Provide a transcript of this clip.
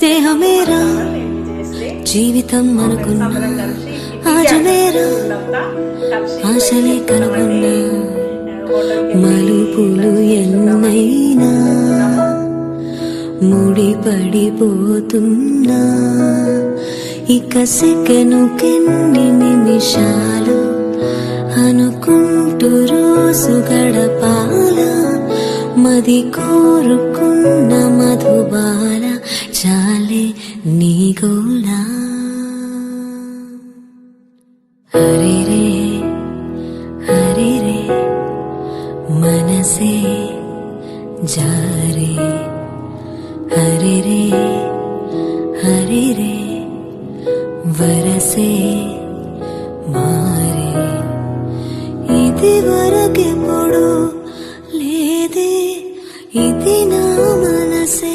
స్నేహమేరా జీవితం మనకున్న ఆజమేరా ఆశలే కనుగొన్న మలుపులు ఎన్నైనా ముడిపడిపోతున్నా. ఇక సెకను కెన్ని నిమిషాలు అనుకుంటూ రోజు గడపాల? మది కోరుకున్న మధు కావాలి నీ గోలా హరిరే హరిరే మనసే జారే హరిరే హరిరే వరసే మారే ఇది వరకెప్పుడు లేదే ఇది నా మనసే